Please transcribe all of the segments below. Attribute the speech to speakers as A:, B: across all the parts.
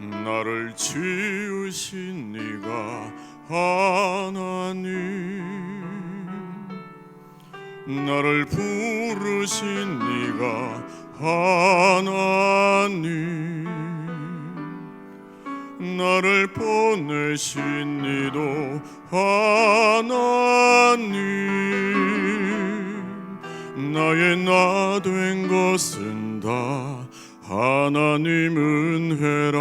A: 나를 지으신 네가 하나님 나를 부르신 네가 하나님. 나를 보내신 니도 하나님. 나의 나 된 것은 다 하나님 은혜라.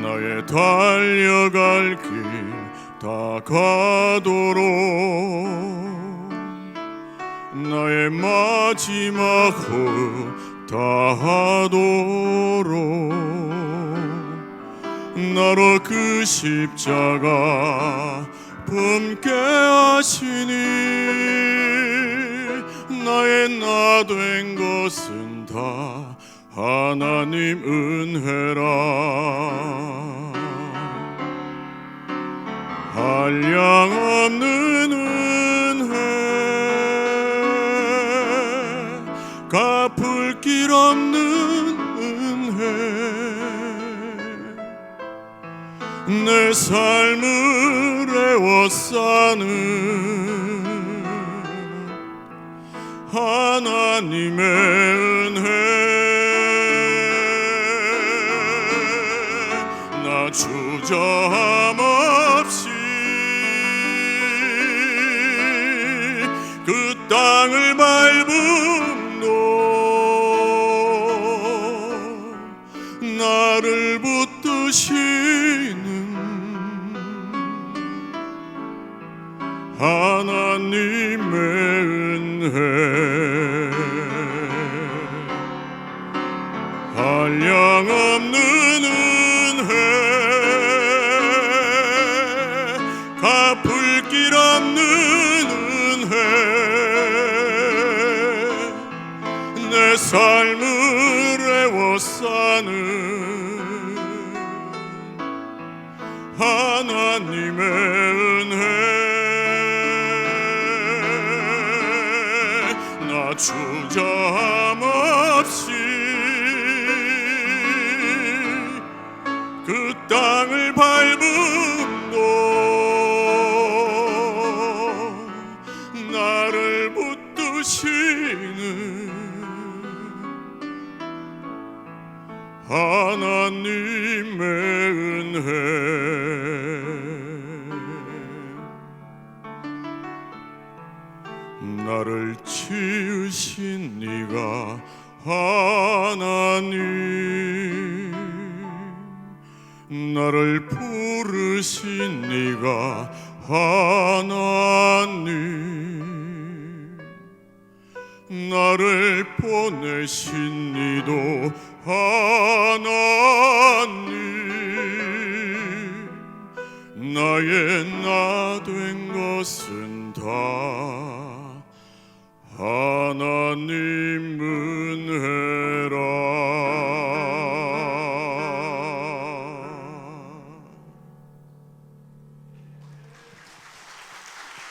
A: 나의 달려갈 길 다 가도록 마지막 호흡 다하도록. 나로 그 십자가 품게 하시니 나의 나 된 것은 다 하나님 은혜라. 한량 없는 갚을 길 없는 은혜. 내 삶을 애워싸는 하나님의 은혜. 나 주저함 없이 그 땅을 밟음 나를 붙드시는 하나님의 은혜. 한량없는 은혜. 갚을 길 없는 은혜. 내 삶을 애워싸는 하나님의 은혜. 나 주저함 없이 그 땅을 밟음도 나를 붙드시는 하나님의 은혜. 나를 지으신 네가 하나님. 나를 부르신 네가 하나님 나를 보내신 니도 하나님. 나의 나 된 것은 다 하나님